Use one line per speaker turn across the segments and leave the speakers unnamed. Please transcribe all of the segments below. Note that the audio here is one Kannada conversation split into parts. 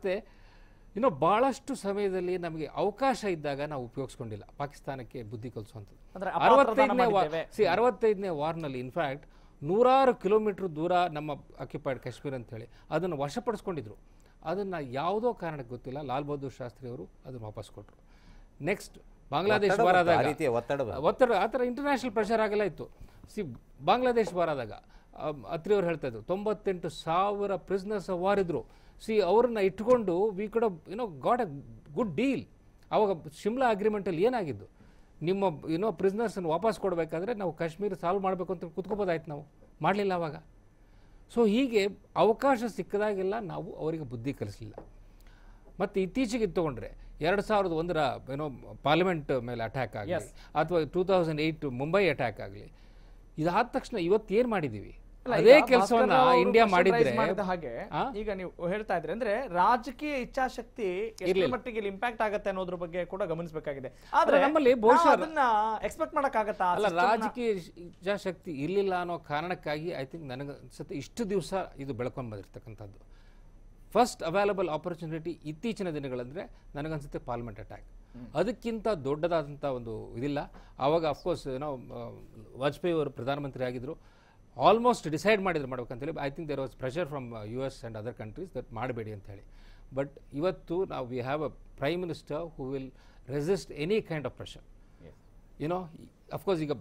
ಮತ್ತು ಇನ್ನು ಭಾಳಷ್ಟು ಸಮಯದಲ್ಲಿ ನಮಗೆ ಅವಕಾಶ ಇದ್ದಾಗ ನಾವು ಉಪಯೋಗಿಸ್ಕೊಂಡಿಲ್ಲ. ಪಾಕಿಸ್ತಾನಕ್ಕೆ ಬುದ್ಧಿ ಕಲಿಸುವಂಥದ್ದು. ಅರವತ್ತೈದನೇ. ಸಿ ಅರವತ್ತೈದನೇ ವಾರ್ನಲ್ಲಿ ಇನ್ಫ್ಯಾಕ್ಟ್ ನೂರಾರು ಕಿಲೋಮೀಟ್ರ್ ದೂರ ನಮ್ಮ ಅಕ್ಯುಪೈಡ್ ಕಾಶ್ಮೀರ್ ಅಂತೇಳಿ ಅದನ್ನು ವಶಪಡಿಸ್ಕೊಂಡಿದ್ರು. ಅದನ್ನು ಯಾವುದೋ ಕಾರಣಕ್ಕೆ ಗೊತ್ತಿಲ್ಲ. ಲಾಲ್ ಬಹದ್ದೂರ್ ಶಾಸ್ತ್ರಿ ಅವರು ಅದನ್ನು ವಾಪಸ್ ಕೊಟ್ಟರು ನೆಕ್ಸ್ಟ್ ಬಾಂಗ್ಲಾದೇಶ್ ಬಾರಾದಾಗ
ಒತ್ತಡ
ಆ ಥರ ಇಂಟರ್ನ್ಯಾಷನಲ್ ಪ್ರೆಷರ್ ಆಗಲ್ಲ ಇತ್ತು. ಸಿ ಬಾಂಗ್ಲಾದೇಶ್ ಬಾರಾದಾಗ ಅತ್ರಿ ಅವ್ರು ಹೇಳ್ತಾ ಇದ್ರು ತೊಂಬತ್ತೆಂಟು ಸಾವಿರ ಪ್ರಿಸ್ನರ್ಸ್ ವಾರ್ ಇದ್ರು ಸಿ ಅವ್ರನ್ನ ಇಟ್ಕೊಂಡು ವಿ ಕೂಡ you know got a good deal ಅವಾಗ ಶಿಮ್ಲಾ ಅಗ್ರಿಮೆಂಟಲ್ಲಿ ಏನಾಗಿದ್ದು? ನಿಮ್ಮ ಏನೋ ಪ್ರಿಸ್ನರ್ಸನ್ನು ವಾಪಸ್ ಕೊಡಬೇಕಾದ್ರೆ ನಾವು ಕಾಶ್ಮೀರ ಸಾಲ್ವ್ ಮಾಡಬೇಕು ಅಂತ ಕುತ್ಕೋಬೋದಾಯ್ತು ನಾವು. ಮಾಡಲಿಲ್ಲ ಅವಾಗ. ಸೊ ಹೀಗೆ ಅವಕಾಶ ಸಿಕ್ಕದಾಗೆಲ್ಲ ನಾವು ಅವರಿಗೆ ಬುದ್ಧಿ ಕಲಿಸಲಿಲ್ಲ. ಮತ್ತು ಇತ್ತೀಚೆಗೆ ತೊಗೊಂಡ್ರೆ ಎರಡು ಸಾವಿರದ ಒಂದರ ಏನೋ ಪಾರ್ಲಿಮೆಂಟ್ ಮೇಲೆ ಅಟ್ಯಾಕ್ ಆಗಲಿ ಅಥವಾ two thousand eight Mumbai attack ಆಗಲಿ. ಇದಾದ ತಕ್ಷಣ ಇವತ್ತು ಏನು ಮಾಡಿದ್ದೀವಿ? ಅದೇ ಕೆಲಸವನ್ನ ಇಂಡಿಯಾ ಮಾಡಿದ್ರೆ
ಮಾಡಿದ ಹಾಗೆ ಈಗ ನೀವು ಹೇಳ್ತಾ ಇದ್ರಿ ಅಂದ್ರೆ ರಾಜಕೀಯ ಇಚ್ಛಾಶಕ್ತಿ
ಮಟ್ಟಿಗೆ
ಮಟ್ಟಿಗೆ ಇಂಪ್ಯಾಕ್ಟ್ ಆಗತ್ತೆ ಅನ್ನೋದ್ರ ಬಗ್ಗೆ ಕೂಡ ಗಮನಿಸಬೇಕಾಗಿದೆ. ಆದ್ರೆ
ನಮ್ಮಲ್ಲಿ ಬಹುಶಃ-
ಅದನ್ನ ಎಕ್ಸ್ಪೆಕ್ಟ್ ಮಾಡಕ್ಕಾಗತ್ತಾ
ಅಲ್ಲ ರಾಜಕೀಯ ಇಚ್ಛಾಶಕ್ತಿ ಇರಲಿಲ್ಲ ಅನ್ನೋ ಕಾರಣಕ್ಕಾಗಿ ಐ ಥಿಂಕ್ ನನಗೆ ಅನ್ಸುತ್ತೆ ಇಷ್ಟು ದಿವಸ ಇದು ಬೆಳ್ಕೊಂಡು ಬಂದಿರತಕ್ಕಂಥದ್ದು. ಫಸ್ಟ್ ಅವೈಲಬಲ್ ಆಪರ್ಚುನಿಟಿ ಇತ್ತೀಚಿನ ದಿನಗಳಂದ್ರೆ ನನಗನ್ಸುತ್ತೆ ಪಾರ್ಲಿಮೆಂಟ್ ಅಟ್ಯಾಕ್ ಅದಕ್ಕಿಂತ ದೊಡ್ಡದಾದಂಥ ಒಂದು ಇದಿಲ್ಲ. ಆವಾಗ ಅಫ್ಕೋರ್ಸ್ ಏನೋ ವಾಜಪೇಯಿ ಅವರು ಪ್ರಧಾನಮಂತ್ರಿ ಆಗಿದ್ದರು ಆಲ್ಮೋಸ್ಟ್ ಡಿಸೈಡ್ ಮಾಡಿದ್ರು ಮಾಡ್ಬೇಕಂತೇಳಿ I think there was pressure from U S and other countries that ಮಾಡಬೇಡಿ ಅಂತ ಹೇಳಿ. ಬಟ್ ಇವತ್ತು ನಾವು we have a prime minister who will resist any kind of pressure you know of course ಈಗ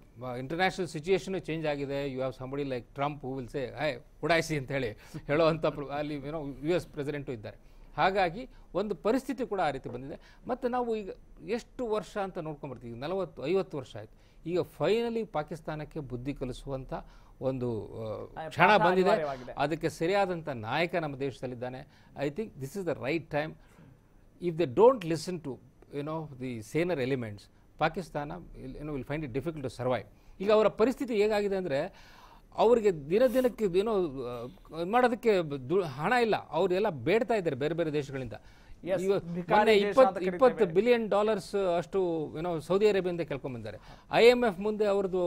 ಇಂಟರ್ನ್ಯಾಷನಲ್ ಸಿಚುಯೇಷನ್ ಚೇಂಜ್ ಆಗಿದೆ. You have somebody like Trump who will say high ಉಡಾಯಿಸಿ ಅಂತ ಹೇಳಿ ಹೇಳೋವಂಥ ಅಲ್ಲಿ ಏನೋ ಯು ಎಸ್ ಪ್ರೆಸಿಡೆಂಟು ಇದ್ದಾರೆ. ಹಾಗಾಗಿ ಒಂದು ಪರಿಸ್ಥಿತಿ ಕೂಡ ಆ ರೀತಿ ಬಂದಿದೆ. ಮತ್ತು ನಾವು ಈಗ ಎಷ್ಟು ವರ್ಷ ಅಂತ ನೋಡ್ಕೊಂಬರ್ತೀವಿ ಈಗ ನಲವತ್ತು ಐವತ್ತು ವರ್ಷ ಆಯಿತು. ಈಗ ಫೈನಲಿ ಪಾಕಿಸ್ತಾನಕ್ಕೆ ಬುದ್ಧಿ ಕಲಿಸುವಂಥ ಒಂದು ಕ್ಷಣ ಬಂದಿದೆ. ಅದಕ್ಕೆ ಸರಿಯಾದಂಥ ನಾಯಕ ನಮ್ಮ ದೇಶದಲ್ಲಿದ್ದಾನೆ. I think this is the right time if they don't listen to you know the saner elements Pakistan ಏನೋ will find it difficult to survive ಈಗ ಅವರ ಪರಿಸ್ಥಿತಿ ಹೇಗಾಗಿದೆ ಅಂದರೆ ಅವರಿಗೆ ದಿನ ದಿನಕ್ಕೆ ಏನೋ ಮಾಡೋದಕ್ಕೆ ದು- ಹಣ ಇಲ್ಲ. ಅವರೆಲ್ಲ ಬೇಡ್ತಾ ಇದ್ದಾರೆ ಬೇರೆ ಬೇರೆ ದೇಶಗಳಿಂದ. ಇಪ್ಪತ್ತು ಇಪ್ಪತ್ತು ಬಿಲಿಯನ್ ಡಾಲರ್ಸ್ ಅಷ್ಟು ಏನೋ ಸೌದಿ ಅರೇಬಿಯಿಂದ ಕೇಳ್ಕೊಂಡ್ಬಂದಿದ್ದಾರೆ ಐ ಎಂ ಎಫ್ ಮುಂದೆ ಅವ್ರದ್ದು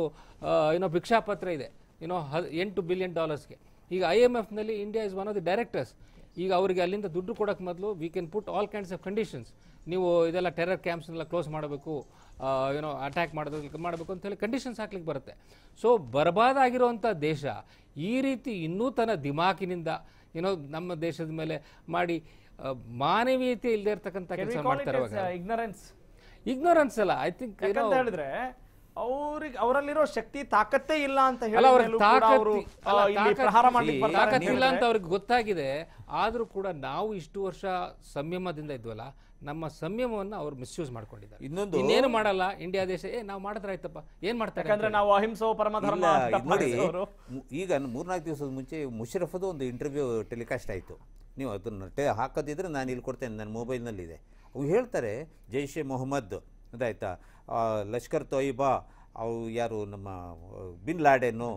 ಏನೋ ಭಿಕ್ಷಾಪತ್ರ ಇದೆ. ಏನೋ ಎಂಟು ಬಿಲಿಯನ್ ಡಾಲರ್ಸ್ಗೆ ಈಗ I M ಎಫ್ನಲ್ಲಿ India is one of the directors ಈಗ ಅವರಿಗೆ ಅಲ್ಲಿಂದ ದುಡ್ಡು ಕೊಡೋಕ್ಕೆ ಮೊದಲು we can put all kinds of conditions ನೀವು ಇದೆಲ್ಲ ಟೆರರ್ ಕ್ಯಾಂಪ್ಸ್ನೆಲ್ಲ ಕ್ಲೋಸ್ ಮಾಡಬೇಕು ಏನೋ ಅಟ್ಯಾಕ್ ಮಾಡೋದು ಮಾಡಬೇಕು ಅಂತ ಹೇಳಿ ಕಂಡೀಷನ್ಸ್ ಹಾಕ್ಲಿಕ್ಕೆ ಬರುತ್ತೆ. ಸೊ ಬರ್ಬಾದಾಗಿರುವಂಥ ದೇಶ ಈ ರೀತಿ ಇನ್ನೂ ತನ್ನ ದಿಮಾಕಿನಿಂದ ಏನೋ ನಮ್ಮ ದೇಶದ ಮೇಲೆ ಮಾಡಿ ಮಾನವೀಯತೆ ಇಲ್ಲದೆ ಇರ್ತಕ್ಕಂಥ ಕೆಲಸ ಮಾಡ್ತಾರೆ
ಇಗ್ನೋರೆನ್ಸ್
ಇಗ್ನರೆನ್ಸ್ ಅಲ್ಲ ಐ ಥಿಂಕ್
ಹೇಳಿದ್ರೆ ಅವ್ರಿಗೆ ಅವರಲ್ಲಿರೋ ಶಕ್ತಿ ತಾಕತ್ತೇ ಇಲ್ಲ ಅಂತ
ಹೇಳಿ
ಇಲ್ಲ
ಇಲ್ಲಿ
ಪ್ರಹಾರ ಮಾಡ್ಲಿಕ್ಕೆ ಬರ್ತಾರೆ ಅಂತ
ಅವ್ರಿಗೆ ಗೊತ್ತಾಗಿದೆ. ಆದ್ರೂ ಕೂಡ ನಾವು ಇಷ್ಟು ವರ್ಷ ಸಂಯಮದಿಂದ ಇದ್ವಲ್ಲ ನಮ್ಮ ಸಂಯಮವನ್ನು ಅವ್ರು ಮಿಸ್ಯೂಸ್ ಮಾಡ್ಕೊಂಡಿದ್ದಾರೆ.
ಇನ್ನೊಂದು-
ಇನ್ನೇನು ಮಾಡಲ್ಲ ಇಂಡಿಯಾ ದೇಶ ಏ ನಾವು ಮಾಡಿದ್ರಾಯ್ತಪ್ಪ ಏನ್ ಮಾಡ್ತಾರೆ
ಯಾಕಂದ್ರೆ ನಾವು ಅಹಿಂಸೋ ಪರಮ ಧರ್ಮ ಅಂತ
ಇದ್ ನೋಡಿ ಈಗ ಮೂರ್ನಾಲ್ಕು ದಿವಸದ ಮುಂಚೆ ಮುಷರಫದು ಒಂದು ಇಂಟರ್ವ್ಯೂ ಟೆಲಿಕಾಸ್ಟ್ ಆಯಿತು. ನೀವು ಅದನ್ನ ಟೆ ಹಾಕೋದಿದ್ರೆ ನಾನು ಇಲ್ಲಿ ಕೊಡ್ತೇನೆ ನನ್ನ ಮೊಬೈಲ್ನಲ್ಲಿದೆ ಅವು ಹೇಳ್ತಾರೆ ಜೈಷ್ ಎ ಮೊಹಮ್ಮದ್ ಅದಾಯ್ತಾ ಲಷ್ಕರ್ ತೊಯ್ಬಾ ಅವು ಯಾರು ನಮ್ಮ ಬಿನ್ ಲಾಡೆನ್ನು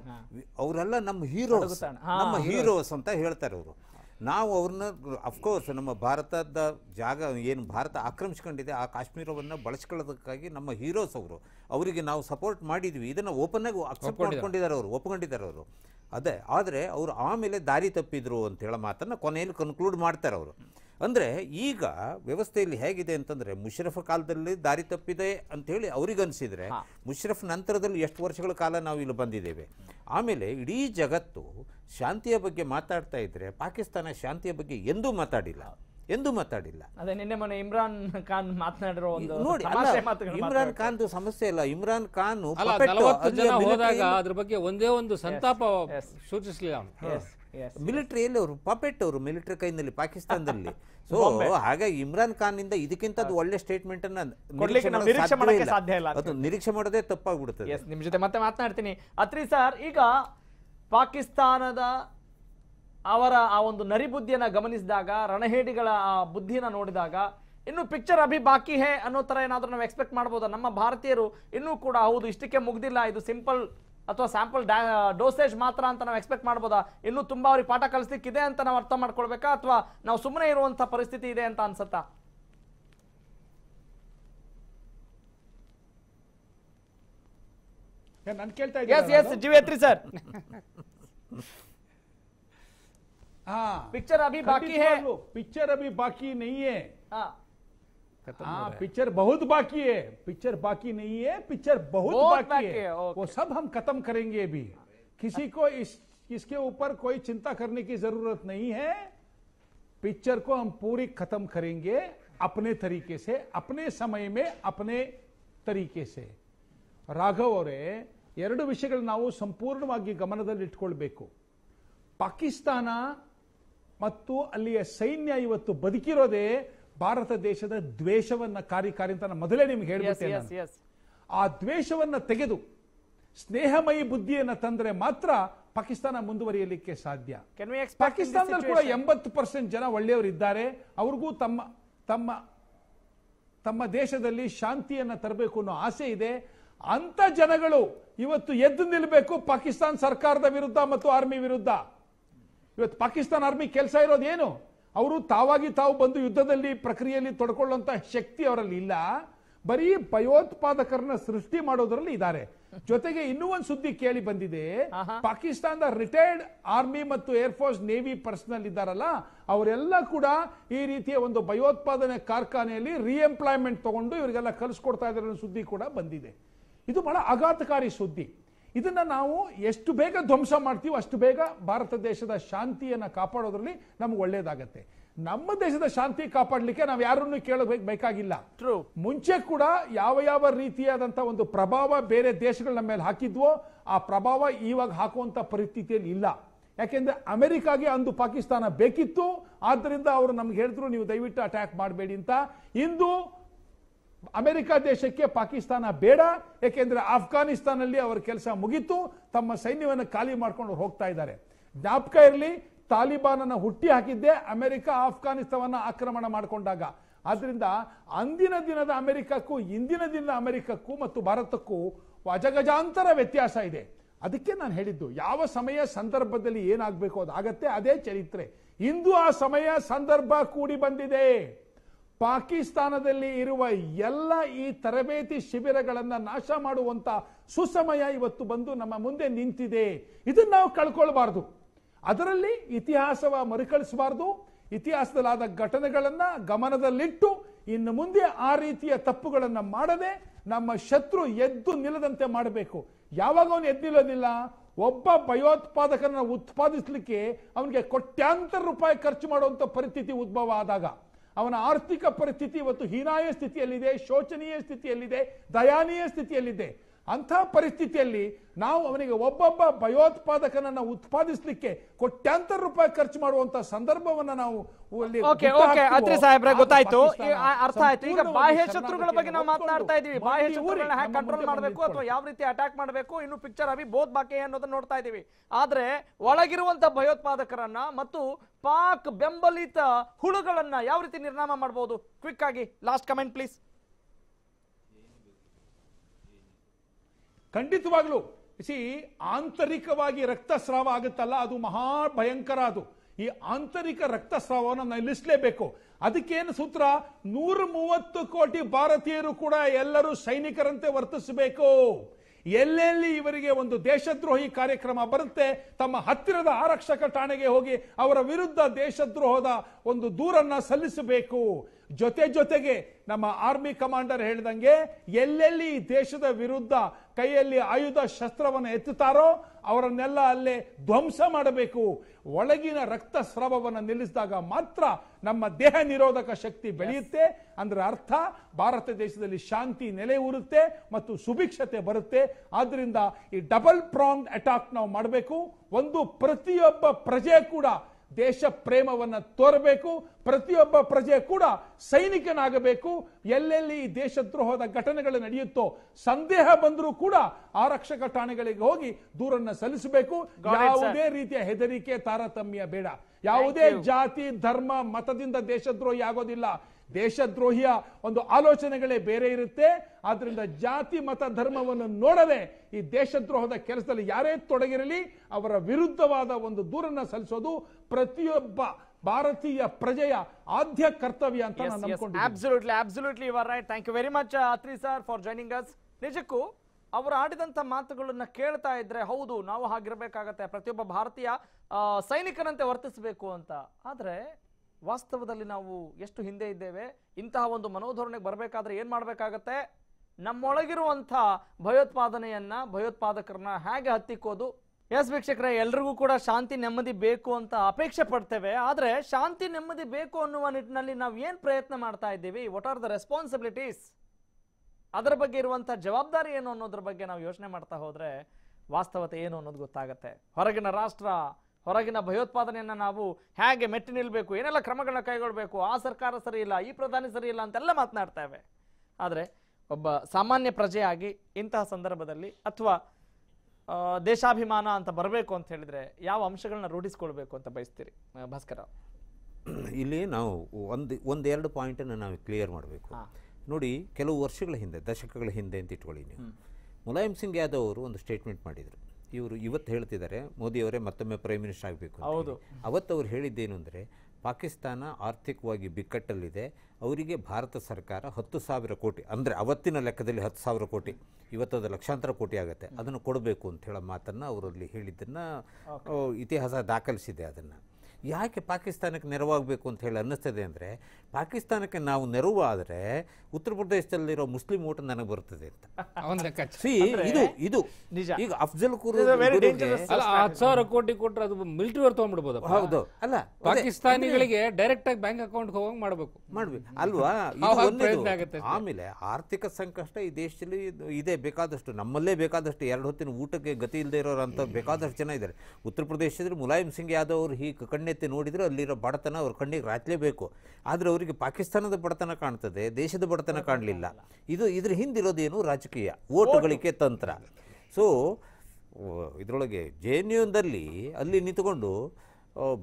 ಅವರೆಲ್ಲ ನಮ್ಮ ಹೀರೋಸ್ ನಮ್ಮ ಹೀರೋಸ್ ಅಂತ ಹೇಳ್ತಾರೆ ಅವರು. ನಾವು ಅವ್ರನ್ನ ಅಫ್ಕೋರ್ಸ್ ನಮ್ಮ ಭಾರತದ ಜಾಗ ಏನು ಭಾರತ ಆಕ್ರಮಿಸ್ಕೊಂಡಿದೆ ಆ ಕಾಶ್ಮೀರವನ್ನು ಬಳಸ್ಕೊಳ್ಳೋದಕ್ಕಾಗಿ ನಮ್ಮ ಹೀರೋಸ್ ಅವರು. ಅವರಿಗೆ ನಾವು ಸಪೋರ್ಟ್ ಮಾಡಿದ್ವಿ. ಇದನ್ನು ಓಪನ್ ಆಗಿ ಅಕ್ಸೆಪ್ಟ್ ಮಾಡ್ಕೊಂಡಿದ್ದಾರೆ ಅವರು ಒಪ್ಕೊಂಡಿದ್ದಾರೆ ಅವರು. ಅದೇ ಆದರೆ ಅವರು ಆಮೇಲೆ ದಾರಿ ತಪ್ಪಿದ್ರು ಅಂತ ಹೇಳೋ ಮಾತನ್ನು ಕೊನೆಯಲ್ಲಿ ಕನ್ಕ್ಲೂಡ್ ಮಾಡ್ತಾರೆ ಅವರು. ಅಂದರೆ ಈಗ ವ್ಯವಸ್ಥೆಯಲ್ಲಿ ಹೇಗಿದೆ ಅಂತಂದರೆ ಮುಷರಫ್ ಕಾಲದಲ್ಲಿ ದಾರಿ ತಪ್ಪಿದೆ ಅಂಥೇಳಿ ಅವ್ರಿಗೆ ಅನಿಸಿದರೆ ಮುಷರಫ್ ನಂತರದಲ್ಲಿ ಎಷ್ಟು ವರ್ಷಗಳ ಕಾಲ ನಾವು ಇಲ್ಲಿ ಬಂದಿದ್ದೇವೆ. ಆಮೇಲೆ ಇಡೀ ಜಗತ್ತು ಶಾಂತಿಯ ಬಗ್ಗೆ ಮಾತಾಡ್ತಾ ಇದ್ದರೆ ಪಾಕಿಸ್ತಾನ ಶಾಂತಿಯ ಬಗ್ಗೆ ಎಂದೂ ಮಾತಾಡಿಲ್ಲ. ಎಂದೂ ಮಾತಾಡಿಲ್ಲ.
ಅದೇ ನಿನ್ನೆ ಮೊನ್ನೆ ಇಮ್ರಾನ್ ಖಾನ್ ಮಾತನಾಡಿರೋ ಒಂದು
ನೋಡಿ ಇಮ್ರಾನ್ ಖಾನ್ ಸಮಸ್ಯೆ ಇಲ್ಲ. ಇಮ್ರಾನ್ ಖಾನ್
ಹೋದಾಗ ಅದ್ರ ಬಗ್ಗೆ ಒಂದೇ ಒಂದು ಸಂತಾಪ. ಸೂಚಿಸಲಿಲ್ಲ ಅವನು
ಎಲ್ಲಿ. ಅವರು? ಪಪೆಟ್ ಅವರು ಮಿಲಿಟರಿ ಕೈನಲ್ಲಿ ಪಾಕಿಸ್ತಾನದಲ್ಲಿ. ಸೊ ಹಾಗಾಗಿ ಇಮ್ರಾನ್ ಖಾನ್ ಇಂದ ಇದಕ್ಕಿಂತ ಅದು ಒಳ್ಳೆ ಸ್ಟೇಟ್ಮೆಂಟ್ ಅನ್ನ
ಸಾಧ್ಯ ಇಲ್ಲ
ಅದು ನಿರೀಕ್ಷೆ ಮಾಡೋದೇ
ತಪ್ಪಾಗ್ಬಿಡುತ್ತೆ ನಿಮ್ ಜೊತೆ ಮತ್ತೆ ಮಾತನಾಡ್ತೀನಿ. ಅತ್ರಿ ಸರ್ ಈಗ ಪಾಕಿಸ್ತಾನದ ಅವರ ಆ ಒಂದು ನರಿಬುದ್ಧಿಯನ್ನ ಗಮನಿಸಿದಾಗ ರಣಹೇಡಿಗಳ ಆ ಬುದ್ಧಿನ ನೋಡಿದಾಗ ಇನ್ನು ಪಿಕ್ಚರ್ ಅಭಿ ಬಾಕಿ ಹೇ ಅನ್ನೋ ತರ ಏನಾದ್ರೂ ನಾವು ಎಕ್ಸ್ಪೆಕ್ಟ್ ಮಾಡ್ಬೋದಾ? ನಮ್ಮ ಭಾರತೀಯರು ಇನ್ನೂ ಕೂಡ ಹೌದು ಇಷ್ಟಕ್ಕೆ ಮುಗ್ದಿಲ್ಲ. ಇದು ಸಿಂಪಲ್ ಅಥವಾ ಸ್ಯಾಂಪಲ್ ಡೋಸೇಜ್ ಮಾತ್ರ ಅಂತ ನಾವು ಎಕ್ಸ್ಪೆಕ್ಟ್ ಮಾಡ್ಬೋದಾ ಇನ್ನೂ ತುಂಬಾ ಅವ್ರಿಗೆ ಪಾಠ ಕಲಿಸ್ಲಿಕ್ಕಿದೆ ಅಂತ ನಾವು ಅರ್ಥ ಮಾಡ್ಕೊಳ್ಬೇಕಾ ಅಥವಾ ನಾವು ಸುಮ್ಮನೆ ಇರುವಂತ ಪರಿಸ್ಥಿತಿ ಇದೆ ಅಂತ ಅನ್ಸತ್ತಾ
ನಾನು ಕೇಳ್ತಾ
ಎಸ್ ಎಸ್
ಇದ್ದೀನಿ
ಜಿವೇತ್ರಿ ಸರ್
हाँ
पिक्चर अभी बाकी है
खंडित लो, पिक्चर अभी बाकी नहीं है
हाँ
खत्म हो
हाँ
रहा है।
पिक्चर बहुत बाकी है पिक्चर बाकी नहीं है पिक्चर बहुत,
बहुत
बाकी,
बाकी
है,
है, ओके।
वो सब हम खत्म करेंगे अभी किसी को इस इसके ऊपर कोई चिंता करने की जरूरत नहीं है पिक्चर को हम पूरी खत्म करेंगे अपने तरीके से अपने समय में अपने ತರೀಕೆ ಸೆ ರಾಘವ್ ಅವರೇ ಎರಡು ವಿಷಯಗಳು ನಾವು ಸಂಪೂರ್ಣವಾಗಿ ಗಮನದಲ್ಲಿಟ್ಕೊಳ್ಬೇಕು ಪಾಕಿಸ್ತಾನ ಮತ್ತು ಅಲ್ಲಿಯ ಸೈನ್ಯ ಇವತ್ತು ಬದುಕಿರೋದೇ ಭಾರತ ದೇಶದ ದ್ವೇಷವನ್ನ ಕಾರ್ಯಕಾರಿ ಅಂತ ನಾನು ಮೊದಲೇ ನಿಮ್ಗೆ ಹೇಳ್ಬಿಟ್ಟೆ ಆ ದ್ವೇಷವನ್ನ ತೆಗೆದು ಸ್ನೇಹಮಯಿ ಬುದ್ಧಿಯನ್ನ ತಂದ್ರೆ ಮಾತ್ರ ಪಾಕಿಸ್ತಾನ ಮುಂದುವರಿಯಲಿಕ್ಕೆ ಸಾಧ್ಯ. ಪಾಕಿಸ್ತಾನದಲ್ಲಿ ಕೂಡ ಎಂಬತ್ತು ಪರ್ಸೆಂಟ್ ಜನ ಒಳ್ಳೆಯವರು ಇದ್ದಾರೆ. ಅವ್ರಿಗೂ ತಮ್ಮ ತಮ್ಮ ತಮ್ಮ ದೇಶದಲ್ಲಿ ಶಾಂತಿಯನ್ನ ತರಬೇಕು ಅನ್ನೋ ಆಸೆ ಇದೆ. ಅಂತ ಜನಗಳು ಇವತ್ತು ಎದ್ದು ನಿಲ್ಲಬೇಕು ಪಾಕಿಸ್ತಾನ ಸರ್ಕಾರದ ವಿರುದ್ಧ ಮತ್ತು ಆರ್ಮಿ ವಿರುದ್ಧ. ಇವತ್ತು ಪಾಕಿಸ್ತಾನ ಆರ್ಮಿ ಕೆಲಸ ಇರೋದೇನು? ಅವರು ತಾವಾಗಿ ತಾವು ಬಂದು ಯುದ್ಧದಲ್ಲಿ ಪ್ರಕ್ರಿಯೆಯಲ್ಲಿ ತೊಡ್ಕೊಳ್ಳುವಂತ ಶಕ್ತಿ ಅವರಲ್ಲಿ ಇಲ್ಲ. ಬರೀ ಭಯೋತ್ಪಾದಕರನ್ನ ಸೃಷ್ಟಿ ಮಾಡೋದ್ರಲ್ಲಿ ಇದ್ದಾರೆ. ಜೊತೆಗೆ ಇನ್ನೂ ಒಂದು ಸುದ್ದಿ ಕೇಳಿ ಬಂದಿದೆ. ಪಾಕಿಸ್ತಾನದ ರಿಟೈರ್ಡ್ ಆರ್ಮಿ ಮತ್ತು ಏರ್ಫೋರ್ಸ್ ನೇವಿ ಪರ್ಸನಲ್ ಇದ್ದಾರಲ್ಲ ಅವರೆಲ್ಲ ಕೂಡ ಈ ರೀತಿಯ ಒಂದು ಭಯೋತ್ಪಾದನೆ ಕಾರ್ಖಾನೆಯಲ್ಲಿ ರಿಎಂಪ್ಲಾಯ್ಮೆಂಟ್ ತಗೊಂಡು ಇವರಿಗೆಲ್ಲ ಕಲಿಸ್ಕೊಡ್ತಾ ಇದ್ದಾರೆ ಸುದ್ದಿ ಕೂಡ ಬಂದಿದೆ. ಇದು ಬಹಳ ಆಘಾತಕಾರಿ ಸುದ್ದಿ. ಇದನ್ನ ನಾವು ಎಷ್ಟು ಬೇಗ ಧ್ವಂಸ ಮಾಡ್ತೀವೋ ಅಷ್ಟು ಬೇಗ ಭಾರತ ದೇಶದ ಶಾಂತಿಯನ್ನು ಕಾಪಾಡೋದ್ರಲ್ಲಿ ನಮ್ಗೆ ಒಳ್ಳೇದಾಗತ್ತೆ. ನಮ್ಮ ದೇಶದ ಶಾಂತಿ ಕಾಪಾಡಲಿಕ್ಕೆ ನಾವು ಯಾರನ್ನು ಕೇಳಬೇಕು ಬೇಕಾಗಿಲ್ಲ.
ಟ್ರೂ
ಮುಂಚೆ ಕೂಡ ಯಾವ ಯಾವ ರೀತಿಯಾದಂಥ ಒಂದು ಪ್ರಭಾವ ಬೇರೆ ದೇಶಗಳ ನಮ್ಮ ಮೇಲೆ ಹಾಕಿದ್ವೋ ಆ ಪ್ರಭಾವ ಇವಾಗ ಹಾಕುವಂತ ಪರಿಸ್ಥಿತಿಯಲ್ಲಿ ಇಲ್ಲ. ಯಾಕೆಂದ್ರೆ ಅಮೆರಿಕಾಗೆ ಅಂದು ಪಾಕಿಸ್ತಾನ ಬೇಕಿತ್ತು. ಆದ್ದರಿಂದ ಅವರು ನಮ್ಗೆ ಹೇಳಿದ್ರು ನೀವು ದಯವಿಟ್ಟು ಅಟ್ಯಾಕ್ ಮಾಡಬೇಡಿ ಅಂತ. ಇಂದು ಅಮೆರಿಕ ದೇಶಕ್ಕೆ ಪಾಕಿಸ್ತಾನ ಬೇಡ, ಏಕೆಂದರೆ ಆಫ್ಘಾನಿಸ್ತಾನಲ್ಲಿ ಅವರ ಕೆಲಸ ಮುಗಿತು, ತಮ್ಮ ಸೈನ್ಯವನ್ನು ಖಾಲಿ ಮಾಡ್ಕೊಂಡು ಹೋಗ್ತಾ ಇದ್ದಾರೆ. ಜ್ಞಾಪಕ ಇರಲಿ ತಾಲಿಬಾನನ್ನು ಹುಟ್ಟಿ ಹಾಕಿದ್ದೆ, ಅಮೆರಿಕ ಆಫ್ಘಾನಿಸ್ತಾನವನ್ನು ಆಕ್ರಮಣ ಮಾಡಿಕೊಂಡಾಗ. ಆದ್ರಿಂದ ಅಂದಿನ ದಿನದ ಅಮೆರಿಕಕ್ಕೂ, ಇಂದಿನ ದಿನದ ಅಮೆರಿಕಕ್ಕೂ ಮತ್ತು ಭಾರತಕ್ಕೂ ಅಜಗಜಾಂತರ ವ್ಯತ್ಯಾಸ ಇದೆ. ಅದಕ್ಕೆ ನಾನು ಹೇಳಿದ್ದು, ಯಾವ ಸಮಯ ಸಂದರ್ಭದಲ್ಲಿ ಏನಾಗಬೇಕು ಅದು ಆಗತ್ತೆ ಅದೇ ಚರಿತ್ರೆ. ಇಂದು ಆ ಸಮಯ ಸಂದರ್ಭ ಕೂಡಿ ಬಂದಿದೆ. ಪಾಕಿಸ್ತಾನದಲ್ಲಿ ಇರುವ ಎಲ್ಲ ಈ ತರಬೇತಿ ಶಿಬಿರಗಳನ್ನು ನಾಶ ಮಾಡುವಂತ ಸುಸಮಯ ಇವತ್ತು ಬಂದು ನಮ್ಮ ಮುಂದೆ ನಿಂತಿದೆ. ಇದನ್ನ ನಾವು ಕಳ್ಕೊಳ್ಬಾರ್ದು. ಅದರಲ್ಲಿ ಇತಿಹಾಸವ ಮರುಕಳಿಸಬಾರ್ದು. ಇತಿಹಾಸದಲ್ಲಾದ ಘಟನೆಗಳನ್ನು ಗಮನದಲ್ಲಿಟ್ಟು ಇನ್ನು ಮುಂದೆ ಆ ರೀತಿಯ ತಪ್ಪುಗಳನ್ನು ಮಾಡದೆ ನಮ್ಮ ಶತ್ರು ಎದ್ದು ನಿಲ್ಲದಂತೆ ಮಾಡಬೇಕು. ಯಾವಾಗ ಅವನು ಎದ್ದು ನಿಲ್ಲೋದಿಲ್ಲ? ಒಬ್ಬ ಭಯೋತ್ಪಾದಕನನ್ನು ಉತ್ಪಾದಿಸಲಿಕ್ಕೆ ಅವನಿಗೆ ಕೋಟ್ಯಾಂತರ ರೂಪಾಯಿ ಖರ್ಚು ಮಾಡುವಂತ ಪರಿಸ್ಥಿತಿ ಉದ್ಭವ ಆದಾಗ. ಅವನ ಆರ್ಥಿಕ ಪರಿಸ್ಥಿತಿ ಇವತ್ತು ಹೀನಾಯ ಸ್ಥಿತಿಯಲ್ಲಿದೆ ಶೋಚನೀಯ ಸ್ಥಿತಿಯಲ್ಲಿದೆ ದಯಾನೀಯ ಸ್ಥಿತಿಯಲ್ಲಿದೆ. ಅಂಥ ಪರಿಸ್ಥಿತಿಯಲ್ಲಿ ನಾವು ಅವನಿಗೆ ಒಬ್ಬೊಬ್ಬ ಭಯೋತ್ಪಾದಕನನ್ನ ಉತ್ಪಾದಿಸಲಿಕ್ಕೆ ಕೋಟ್ಯಾಂತರ ರೂಪಾಯಿ ಖರ್ಚು ಮಾಡುವಂತ ಸಂದರ್ಭವನ್ನ ನಾವು
ಓಕೆ ಓಕೆ ಅತ್ರಿ ಸಾಹೇಬ್ರೆ ಗೊತ್ತಾಯ್ತು. ಅರ್ಥ ಆಯ್ತು. ಈಗ ಬಾಹ್ಯ ಶತ್ರುಗಳ ಬಗ್ಗೆ ನಾವು ಮಾತನಾಡ್ತಾ ಇದೀವಿ. ಬಾಹ್ಯ ಶತ್ರುಗಳನ್ನ
ಹೇಗೆ
ಕಂಟ್ರೋಲ್ ಮಾಡಬೇಕು ಅಥವಾ. ಯಾವ ರೀತಿ ಅಟ್ಯಾಕ್ ಮಾಡಬೇಕು ಇನ್ನು ಪಿಕ್ಚರ್ ಅಭಿ ಬೋತ್ ಬಾಕಿ ಅನ್ನೋದನ್ನ ನೋಡ್ತಾ ಇದೀವಿ. ಆದ್ರೆ ಒಳಗಿರುವಂತ ಭಯೋತ್ಪಾದಕರನ್ನ ಮತ್ತು ಪಾಕ್ ಬೆಂಬಲಿತ ಹುಳುಗಳನ್ನ ಯಾವ ರೀತಿ ನಿರ್ನಾಮ ಮಾಡಬಹುದು ಕ್ವಿಕ್ ಆಗಿ ಲಾಸ್ಟ್ ಕಮೆಂಟ್ ಪ್ಲೀಸ್
ಖಂಡಿತವಾಗ್ಲು. ಸಿ ಆಂತರಿಕವಾಗಿ ರಕ್ತಸ್ರಾವ ಆಗುತ್ತಲ್ಲ, ಅದು ಮಹಾ ಭಯಂಕರ ಅದು. ಈ ಆಂತರಿಕ ರಕ್ತಸ್ರಾವವನ್ನು ನಿಲ್ಲಿಸಲೇಬೇಕು. ಅದಕ್ಕೇನು ಸೂತ್ರ? ನೂರ ಮೂವತ್ತು ಕೋಟಿ ಭಾರತೀಯರು ಕೂಡ ಎಲ್ಲರೂ ಸೈನಿಕರಂತೆ ವರ್ತಿಸಬೇಕು. ಎಲ್ಲೆಲ್ಲಿ ಇವರಿಗೆ ಒಂದು ದೇಶದ್ರೋಹಿ ಕಾರ್ಯಕ್ರಮ ಬರುತ್ತೆ, ತಮ್ಮ ಹತ್ತಿರದ ಆರಕ್ಷಕ ಠಾಣೆಗೆ ಹೋಗಿ ಅವರ ವಿರುದ್ಧ ದೇಶದ್ರೋಹದ ಒಂದು ದೂರನ್ನ ಸಲ್ಲಿಸಬೇಕು. ಜೊತೆ ಜೊತೆಗೆ ನಮ್ಮ ಆರ್ಮಿ ಕಮಾಂಡರ್ ಹೇಳಿದಂಗೆ ಎಲ್ಲೆಲ್ಲಿ ದೇಶದ ವಿರುದ್ಧ ಕೈಯಲ್ಲಿ ಆಯುಧ ಶಸ್ತ್ರವನ್ನು ಎತ್ತುತ್ತಾರೋ ಅವರನ್ನೆಲ್ಲ ಅಲ್ಲೇ ಧ್ವಂಸ ಮಾಡಬೇಕು. ಒಳಗಿನ ರಕ್ತಸ್ರಾವವನ್ನು ನಿಲ್ಲಿಸಿದಾಗ ಮಾತ್ರ ನಮ್ಮ ದೇಹ ನಿರೋಧಕ ಶಕ್ತಿ ಬೆಳೆಯುತ್ತೆ. ಅಂದ್ರೆ ಅರ್ಥ, ಭಾರತ ದೇಶದಲ್ಲಿ ಶಾಂತಿ ನೆಲೆ ಊರುತ್ತೆ ಮತ್ತು ಸುಭಿಕ್ಷತೆ ಬರುತ್ತೆ. ಆದ್ರಿಂದ ಈ ಡಬಲ್ ಪ್ರಾಂಗ್ ಅಟ್ಯಾಕ್ ನಾವು ಮಾಡಬೇಕು. ಒಂದು ಪ್ರತಿಯೊಬ್ಬ ಪ್ರಜೆ ಕೂಡ ದೇಶ ಪ್ರೇಮವನ್ನ ತೋರಬೇಕು. ಪ್ರತಿಯೊಬ್ಬ ಪ್ರಜೆ ಕೂಡ ಸೈನಿಕನಾಗಬೇಕು. ಎಲ್ಲೆಲ್ಲಿ ಈ ದೇಶದ್ರೋಹದ ಘಟನೆಗಳು ನಡೆಯುತ್ತೋ ಸಂದೇಹ ಬಂದರೂ ಕೂಡ ಆರಕ್ಷಕ ಠಾಣೆಗಳಿಗೆ ಹೋಗಿ ದೂರನ್ನ ಸಲ್ಲಿಸಬೇಕು. ಯಾವುದೇ ರೀತಿಯ ಹೆದರಿಕೆ ತಾರತಮ್ಯ ಬೇಡ. ಯಾವುದೇ ಜಾತಿ ಧರ್ಮ ಮತದಿಂದ ದೇಶದ್ರೋಹಿ ಆಗೋದಿಲ್ಲ. ದೇಶದ್ರೋಹಿಯ ಒಂದು ಆಲೋಚನೆಗಳೇ ಬೇರೆ ಇರುತ್ತೆ. ಆದ್ರಿಂದ ಜಾತಿ ಮತ ಧರ್ಮವನ್ನು ನೋಡದೆ ಈ ದೇಶದ್ರೋಹದ ಕೆಲಸದಲ್ಲಿ ಯಾರೇ ತೊಡಗಿರಲಿ ಅವರ ವಿರುದ್ಧವಾದ ಒಂದು ದೂರನ್ನ ಸಲ್ಲಿಸೋದು ಪ್ರತಿಯೊಬ್ಬ ಭಾರತೀಯ ಪ್ರಜೆಯ ಆದ್ಯ ಕರ್ತವ್ಯ ಅಂತ
absolutely absolutely you are right thank you very much Atri sir for joining us ನಿಜಕ್ಕೂ ಅವರು ಆಡಿದಂಥ ಮಾತುಗಳನ್ನ ಕೇಳ್ತಾ ಇದ್ರೆ ಹೌದು ನಾವು ಹಾಗಿರ್ಬೇಕಾಗತ್ತೆ. ಪ್ರತಿಯೊಬ್ಬ ಭಾರತೀಯ ಸೈನಿಕರಂತೆ ಸೈನಿಕನಂತೆ ವರ್ತಿಸಬೇಕು ಅಂತ. ಆದ್ರೆ ವಾಸ್ತವದಲ್ಲಿ ನಾವು ಎಷ್ಟು ಹಿಂದೆ ಇದ್ದೇವೆ ಇಂತಹ ಒಂದು ಮನೋಧೋರಣೆಗೆ ಬರಬೇಕಾದ್ರೆ ಏನ್ ಮಾಡಬೇಕಾಗತ್ತೆ? ನಮ್ಮೊಳಗಿರುವಂಥ ಭಯೋತ್ಪಾದನೆಯನ್ನ ಭಯೋತ್ಪಾದಕರನ್ನ ಹೇಗೆ ಹತ್ತಿಕ್ಕೋದು? ಎಸ್ ವೀಕ್ಷಕರ, ಎಲ್ರಿಗೂ ಕೂಡ ಶಾಂತಿ, ನೆಮ್ಮದಿ ಬೇಕು ಅಂತ ಅಪೇಕ್ಷೆ ಪಡ್ತೇವೆ. ಆದ್ರೆ ಶಾಂತಿ, ನೆಮ್ಮದಿ ಬೇಕು ಅನ್ನುವ ನಿಟ್ಟಿನಲ್ಲಿ ನಾವು ಏನ್ ಪ್ರಯತ್ನ ಮಾಡ್ತಾ ಇದ್ದೀವಿ? ವಾಟ್ ಆರ್ ದ ರೆಸ್ಪಾನ್ಸಿಬಿಲಿಟೀಸ್ ಅದರ ಬಗ್ಗೆ ಇರುವಂಥ ಜವಾಬ್ದಾರಿ ಏನು ಅನ್ನೋದ್ರ ಬಗ್ಗೆ ನಾವು ಯೋಚನೆ ಮಾಡ್ತಾ ಹೋದ್ರೆ ವಾಸ್ತವತೆ ಏನು ಅನ್ನೋದು ಗೊತ್ತಾಗತ್ತೆ. ಹೊರಗಿನ ರಾಷ್ಟ್ರ, ಹೊರಗಿನ ಭಯೋತ್ಪಾದನೆಯನ್ನ ನಾವು ಹೇಗೆ ಮೆಟ್ಟಿ ನಿಲ್ಬೇಕು? ಏನೆಲ್ಲ ಕ್ರಮಗಳನ್ನ ಕೈಗೊಳ್ಬೇಕು? ಆ ಸರ್ಕಾರ ಸರಿ ಇಲ್ಲ, ಈ ಪ್ರಧಾನಿ ಸರಿ ಇಲ್ಲ ಅಂತೆಲ್ಲ ಮಾತನಾಡ್ತೇವೆ. ಆದರೆ ಒಬ್ಬ ಸಾಮಾನ್ಯ ಪ್ರಜೆಯಾಗಿ ಇಂತಹ ಸಂದರ್ಭದಲ್ಲಿ ಅಥವಾ ದೇಶಾಭಿಮಾನ ಅಂತ ಬರಬೇಕು ಅಂತ ಹೇಳಿದರೆ ಯಾವ ಅಂಶಗಳನ್ನ ರೂಢಿಸ್ಕೊಳ್ಬೇಕು ಅಂತ ಬಯಸ್ತೀರಿ ಭಾಸ್ಕರ?
ಇಲ್ಲಿ ನಾವು ಒಂದು ಒಂದೆರಡು ಪಾಯಿಂಟನ್ನು ನಾವು ಕ್ಲಿಯರ್ ಮಾಡಬೇಕು. ನೋಡಿ ಕೆಲವು ವರ್ಷಗಳ ಹಿಂದೆ ದಶಕಗಳ ಹಿಂದೆ ಅಂತ ಇಟ್ಕೊಳ್ಳಿ ನೀವು. ಮುಲಾಯಂ ಸಿಂಗ್ ಯಾದವ್ ಅವರು ಒಂದು ಸ್ಟೇಟ್ಮೆಂಟ್ ಮಾಡಿದರು. ಇವರು ಇವತ್ತು ಹೇಳ್ತಿದ್ದಾರೆ ಮೋದಿಯವರೇ ಮತ್ತೊಮ್ಮೆ ಪ್ರೈಮ್ ಮಿನಿಸ್ಟರ್ ಆಗಬೇಕು
ಹೌದು.
ಅವತ್ತು ಅವ್ರು ಹೇಳಿದ್ದೇನು ಅಂದರೆ ಪಾಕಿಸ್ತಾನ ಆರ್ಥಿಕವಾಗಿ ಬಿಕ್ಕಟ್ಟಲ್ಲಿದೆ. ಅವರಿಗೆ ಭಾರತ ಸರ್ಕಾರ ಹತ್ತು ಸಾವಿರ ಕೋಟಿ ಅಂದರೆ ಅವತ್ತಿನ ಲೆಕ್ಕದಲ್ಲಿ ಹತ್ತು ಸಾವಿರ ಕೋಟಿ ಇವತ್ತದ ಲಕ್ಷಾಂತರ ಕೋಟಿ ಆಗುತ್ತೆ. ಅದನ್ನು ಕೊಡಬೇಕು ಅಂತ ಹೇಳೋ ಮಾತನ್ನು ಅವರಲ್ಲಿ ಹೇಳಿದ್ದನ್ನು ಇತಿಹಾಸ ದಾಖಲಿಸಿದೆ ಅದನ್ನು. ಯಾಕೆ ಪಾಕಿಸ್ತಾನಕ್ಕೆ ನೆರವಾಗಬೇಕು ಅಂತ ಹೇಳಿ ಅನ್ನಿಸ್ತದೆ ಅಂದರೆ ಪಾಕಿಸ್ತಾನಕ್ಕೆ ನಾವು ನೆರವು ಆದರೆ ಉತ್ತರ ಪ್ರದೇಶದಲ್ಲಿರೋ ಮುಸ್ಲಿಂ ಓಟ್ ನನಗೆ ಬರ್ತದೆ ಅಂತ. ಸಿ ಇದು ಇದು.
ನಿಜ.
ಈಗ ಅಫ್ಜಲ್
ಹತ್ತು ಸಾವಿರ ಕೋಟಿ ಕೊಟ್ಟರೆ ಅದು ಮಿಲಿಟರಿ ಅವ್ರು ತೊಗೊಂಡ್ಬಿಡ್ಬೋದು
ಹೌದು. ಅಲ್ಲ
ಪಾಕಿಸ್ತಾನಿಗಳಿಗೆ ಡೈರೆಕ್ಟ್ ಆಗಿ ಬ್ಯಾಂಕ್ ಅಕೌಂಟ್ ಹೋಗಂಗ್ ಮಾಡಬೇಕು.
ಮಾಡ್ಬೇಕು. ಅಲ್ವಾ. ಆಮೇಲೆ ಆರ್ಥಿಕ ಸಂಕಷ್ಟ ಈ ದೇಶದಲ್ಲಿ ಇದು. ಬೇಕಾದಷ್ಟು ನಮ್ಮಲ್ಲೇ ಬೇಕಾದಷ್ಟು ಎರಡು ಹೊತ್ತಿನ ಊಟಕ್ಕೆ ಗತಿ ಇಲ್ಲದೆ ಇರೋರಂತ ಬೇಕಾದಷ್ಟು ಜನ ಇದ್ದಾರೆ. ಉತ್ತರ ಪ್ರದೇಶದಲ್ಲಿ ಮುಲಾಯಂ ಸಿಂಗ್ ಯಾದವ್ ಅವರು ಹೀಗೆ ಕಣ್ಣೆತ್ತಿ ನೋಡಿದರೆ ಅಲ್ಲಿರೋ ಬಡತನ ಅವ್ರ ಕಣ್ಣಿಗೆ ರಾಚಲೇಬೇಕು ಆದರೆ ಅವರಿಗೆ ಪಾಕಿಸ್ತಾನದ ಬಡತನ ಕಾಣ್ತದೆ ದೇಶದ ಬಡತನ ಕಾಣಲಿಲ್ಲ. ಇದು ಇದ್ರ ಹಿಂದಿರೋದೇನು ರಾಜಕೀಯ? ಓಟು ಗಳಿಕೆ ತಂತ್ರ. ಸೊ ಇದರೊಳಗೆ ಜೆ ಎನ್ ಯುನಲ್ಲಿ ಅಲ್ಲಿ ನಿಂತ್ಕೊಂಡು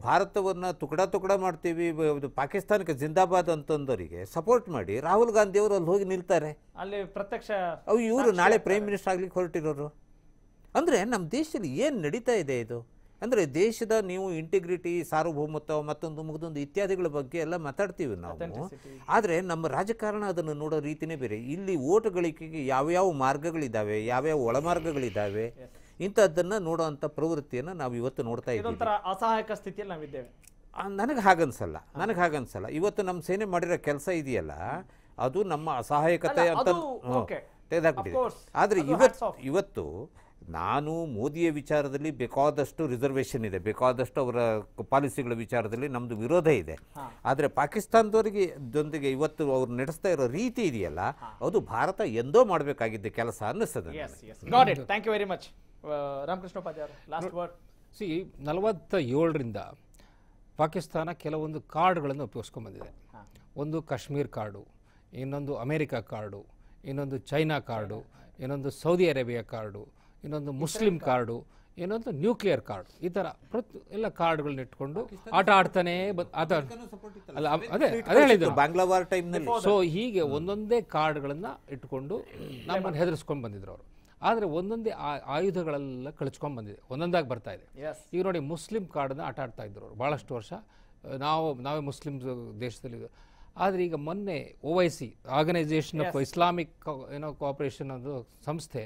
ಭಾರತವನ್ನು ತುಕಡ ತುಕಡ ಮಾಡ್ತೀವಿ ಇದು ಪಾಕಿಸ್ತಾನಕ್ಕೆ ಜಿಂದಾಬಾದ್ ಅಂತಂದವರಿಗೆ ಸಪೋರ್ಟ್ ಮಾಡಿ ರಾಹುಲ್ ಗಾಂಧಿ ಅವರು ಅಲ್ಲಿ ಹೋಗಿ ನಿಲ್ತಾರೆ.
ಅಲ್ಲಿ ಪ್ರತ್ಯಕ್ಷ
ಅವು ಇವರು ನಾಳೆ ಪ್ರೈಮ್ ಮಿನಿಸ್ಟರ್ ಆಗ್ಲಿಕ್ಕೆ ಹೊರಟಿರೋರು. ಅಂದರೆ ನಮ್ಮ ದೇಶದಲ್ಲಿ ಏನು ನಡೀತಾ ಇದೆ ಇದು? ಅಂದರೆ ದೇಶದ ನೀವು ಇಂಟಿಗ್ರಿಟಿ ಸಾರ್ವಭೌಮತ್ವ ಮತ್ತೊಂದು ಮುಗಿದೊಂದು ಇತ್ಯಾದಿಗಳ ಬಗ್ಗೆ ಎಲ್ಲ ಮಾತಾಡ್ತೀವಿ ನಾವು. ಆದರೆ ನಮ್ಮ ರಾಜಕಾರಣ ಅದನ್ನು ನೋಡೋ ರೀತಿನೇ ಬೇರೆ. ಇಲ್ಲಿ ಓಟು ಗಳಿಕೆಗೆ ಯಾವ್ಯಾವ ಮಾರ್ಗಗಳಿದ್ದಾವೆ ಯಾವ್ಯಾವ ಒಳಮಾರ್ಗಗಳಿದ್ದಾವೆ ಇಂಥದ್ದನ್ನು ನೋಡೋವಂಥ ಪ್ರವೃತ್ತಿಯನ್ನು ನಾವು ಇವತ್ತು ನೋಡ್ತಾ ಇದ್ದೀವಿ.
ಅಸಹಾಯಕ ಸ್ಥಿತಿಯಲ್ಲಿ ನಾವಿದ್ದೇವೆ.
ನನಗೆ ಹಾಗನ್ಸಲ್ಲ ನನಗೆ ಹಾಗನ್ಸಲ್ಲ. ಇವತ್ತು ನಮ್ಮ ಸೇನೆ ಮಾಡಿರೋ ಕೆಲಸ ಇದೆಯಲ್ಲ ಅದು ನಮ್ಮ ಅಸಹಾಯಕತೆ ಅಂತ ತೆಗೆದಾಕ್ಬಿಟ್ಟಿದೆ. ಆದರೆ ಇವತ್ತು ಇವತ್ತು ನಾನು ಮೋದಿಯ ವಿಚಾರದಲ್ಲಿ ಬೇಕಾದಷ್ಟು ರಿಸರ್ವೇಷನ್ ಇದೆ. ಬೇಕಾದಷ್ಟು ಅವರ ಪಾಲಿಸಿಗಳ ವಿಚಾರದಲ್ಲಿ ನಮ್ಮದು ವಿರೋಧ ಇದೆ. ಆದರೆ ಪಾಕಿಸ್ತಾನದವರಿಗೆ ಜೊತೆಗೆ ಇವತ್ತು ಅವರು ನಡೆಸ್ತಾ ಇರೋ ರೀತಿ ಇದೆಯಲ್ಲ ಅದು ಭಾರತ ಎಂದೋ ಮಾಡಬೇಕಾಗಿದ್ದ ಕೆಲಸ ಅನ್ನಿಸ್ತದೆ
thank you very much Ramakrishna Upadhyaya last word
C ನಲವತ್ತ ಏಳರಿಂದ ಪಾಕಿಸ್ತಾನ ಕೆಲವೊಂದು ಕಾರ್ಡ್ಗಳನ್ನು ಉಪಯೋಗಿಸ್ಕೊಂಡ್ಬಂದಿದೆ. ಒಂದು ಕಾಶ್ಮೀರ್ ಕಾರ್ಡು ಇನ್ನೊಂದು ಅಮೇರಿಕಾ ಕಾರ್ಡು ಇನ್ನೊಂದು ಚೈನಾ ಕಾರ್ಡು ಇನ್ನೊಂದು ಸೌದಿ ಅರೇಬಿಯಾ ಕಾರ್ಡು ಇನ್ನೊಂದು ಮುಸ್ಲಿಂ ಕಾರ್ಡು ಏನೊಂದು ನ್ಯೂಕ್ಲಿಯರ್ ಕಾರ್ಡ್ ಈ ಥರ ಪ್ರತಿ ಎಲ್ಲ ಕಾರ್ಡ್ಗಳನ್ನ ಇಟ್ಕೊಂಡು ಆಟ ಆಡ್ತಾನೆ ಆಟ ಅಲ್ಲ ಅದೇ ಅದೇ ಹೇಳಿದ್ರು.
ಬಾಂಗ್ಲಾ ವಾರ್ ಟೈಮ್ನಲ್ಲಿ
ಸೊ ಹೀಗೆ ಒಂದೊಂದೇ ಕಾರ್ಡ್ಗಳನ್ನು ಇಟ್ಕೊಂಡು ನಮ್ಮನ್ನು ಹೆದರಿಸ್ಕೊಂಡು ಬಂದಿದ್ರು ಅವರು. ಆದರೆ ಒಂದೊಂದೇ ಆ- ಆಯುಧಗಳೆಲ್ಲ ಕಳಿಸ್ಕೊಂಡು ಬಂದಿದೆ. ಒಂದೊಂದಾಗಿ ಬರ್ತಾ ಇದೆ. ಈಗ ನೋಡಿ ಮುಸ್ಲಿಂ ಕಾರ್ಡನ್ನ ಆಟ ಆಡ್ತಾ ಇದ್ರು ಅವರು ಭಾಳಷ್ಟು ವರ್ಷ. ನಾವು ನಾವೇ ಮುಸ್ಲಿಂ ದೇಶದಲ್ಲಿ ಆದ್ರೆ ಆದರೆ ಈಗ ಮೊನ್ನೆ O I C organisation of Islamic ಏನೋ ಕೋಆಪರೇಷನ್ ಅದು ಸಂಸ್ಥೆ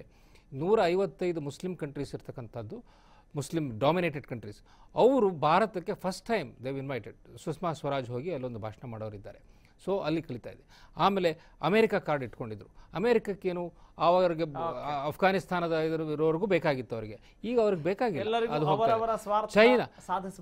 ನೂರ ಐವತ್ತೈದು ಮುಸ್ಲಿಂ ಕಂಟ್ರೀಸ್ ಇರ್ತಕ್ಕಂಥದ್ದು ಮುಸ್ಲಿಂ ಡಾಮಿನೇಟೆಡ್ ಕಂಟ್ರೀಸ್ ಅವರು ಭಾರತಕ್ಕೆ first time they invited Sushma Swaraj ಹೋಗಿ ಅಲ್ಲೊಂದು ಭಾಷಣ ಮಾಡೋರಿದ್ದಾರೆ. ಸೊ ಅಲ್ಲಿ ಕಲಿತಾ ಇದೆ ಆಮೇಲೆ ಅಮೇರಿಕಾ ಕಾರ್ಡ್ ಇಟ್ಕೊಂಡಿದ್ರು. ಅಮೇರಿಕಕ್ಕೇನು ಅವರಿಗೆ ಅಫ್ಘಾನಿಸ್ತಾನದ ಇರೋವರೆಗೂ ಬೇಕಾಗಿತ್ತು ಅವರಿಗೆ. ಈಗ ಅವ್ರಿಗೆ ಬೇಕಾಗಿಲ್ಲ. ಚೈನಾ.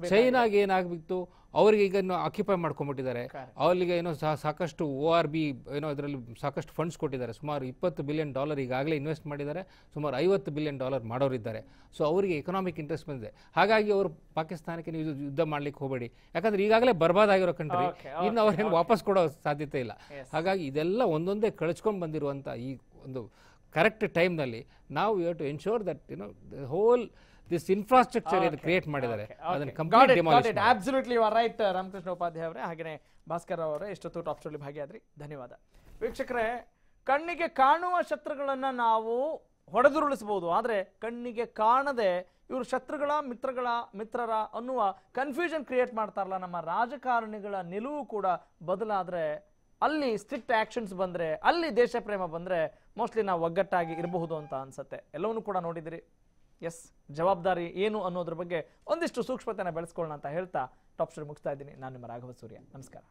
ಚೈನಾಗೆ ಏನಾಗ್ಬಿತ್ತು ಅವರಿಗೆ ಈಗ ಆಕ್ಯುಪೈ ಮಾಡ್ಕೊಂಡ್ಬಿಟ್ಟಿದ್ದಾರೆ. ಅವರಿಗೆ ಏನೋ ಸಾಕಷ್ಟು ಓ ಆರ್ ಬಿ ಏನೋ ಇದರಲ್ಲಿ ಸಾಕಷ್ಟು ಫಂಡ್ಸ್ ಕೊಟ್ಟಿದ್ದಾರೆ. ಸುಮಾರು ಇಪ್ಪತ್ತು ಬಿಲಿಯನ್ ಡಾಲರ್ ಈಗಾಗಲೇ ಇನ್ವೆಸ್ಟ್ ಮಾಡಿದ್ದಾರೆ. ಸುಮಾರು ಐವತ್ತು ಬಿಲಿಯನ್ ಡಾಲರ್ ಮಾಡೋರಿದ್ದಾರೆ. ಸೊ ಅವರಿಗೆ ಎಕನಾಮಿಕ್ ಇಂಟ್ರೆಸ್ಟ್ ಬಂದಿದೆ. ಹಾಗಾಗಿ ಅವರು ಪಾಕಿಸ್ತಾನಕ್ಕೆ ನೀವು ಯುದ್ಧ ಮಾಡ್ಲಿಕ್ಕೆ ಹೋಗಬೇಡಿ. ಯಾಕಂದ್ರೆ ಈಗಾಗಲೇ ಬರ್ಬಾದಾಗಿರೋ ಕಂಟ್ರಿ ಇನ್ನು ಅವ್ರು ಹೆಂಗೆ ವಾಪಸ್ ಕೊಡೋ ಸಾಧ್ಯತೆ ಇಲ್ಲ. ಹಾಗಾಗಿ ಇದೆಲ್ಲ ಒಂದೊಂದೇ ಕಳಿಸ್ಕೊಂಡು ಬಂದಿರುವಂಥ ಈ ಒಂದು ಕರೆಕ್ಟ್ ಟೈಮ್ನಲ್ಲಿ ನಾವು you to ensure that the whole this infrastructure ಏನು ಕ್ರಿಯೇಟ್ ಮಾಡಿದ್ದಾರೆ. ಅದನ್ನು complete demolish
absolutely you are right Ramakrishna Upadhyaya ಅವರೇ. ಹಾಗೆಯೇ ಭಾಸ್ಕರ್ ಅವರೇ ಇಷ್ಟೊತ್ತು ಟಾಪ್ ಸ್ಟೋರಿ ಭಾಗಿಯಾದ್ರಿ. ಧನ್ಯವಾದ. ವೀಕ್ಷಕರೇ ಕಣ್ಣಿಗೆ ಕಾಣುವ ಶತ್ರುಗಳನ್ನ ನಾವು ಹೊಡೆದುರುಳಿಸಬಹುದು. ಆದ್ರೆ ಕಣ್ಣಿಗೆ ಕಾಣದೆ ಇವರು ಶತ್ರುಗಳ ಮಿತ್ರಗಳ ಮಿತ್ರರ ಅನ್ನುವ ಕನ್ಫ್ಯೂಷನ್ ಕ್ರಿಯೇಟ್ ಮಾಡ್ತಾರಲ್ಲ ನಮ್ಮ ರಾಜಕಾರಣಿಗಳ ನಿಲುವು ಕೂಡ ಬದಲಾದ್ರೆ ಅಲ್ಲಿ ಸ್ಟ್ರಿಕ್ಟ್ ಆಕ್ಷನ್ಸ್ ಬಂದ್ರೆ ಅಲ್ಲಿ ದೇಶ ಪ್ರೇಮ ಬಂದ್ರೆ ಮೋಸ್ಟ್ಲಿ ನಾವು ಒಗ್ಗಟ್ಟಾಗಿ ಇರಬಹುದು ಅಂತ ಅನ್ಸುತ್ತೆ. ಎಲ್ಲವನ್ನೂ ಕೂಡ ನೋಡಿದಿರಿ. ಎಸ್, ಜವಾಬ್ದಾರಿ ಏನು ಅನ್ನೋದ್ರ ಬಗ್ಗೆ ಒಂದಿಷ್ಟು ಸೂಕ್ಷ್ಮತೆನ ಬೆಳೆಸ್ಕೊಳ್ಳೋಣ ಅಂತ ಹೇಳ್ತಾ ಟಾಪ್ ಸ್ಟೋರಿ ಮುಗಿಸ್ತಾ ಇದ್ದೀನಿ. ನಾನು ನಿಮ್ಮ ರಾಘವ ಸೂರ್ಯ. ನಮಸ್ಕಾರ.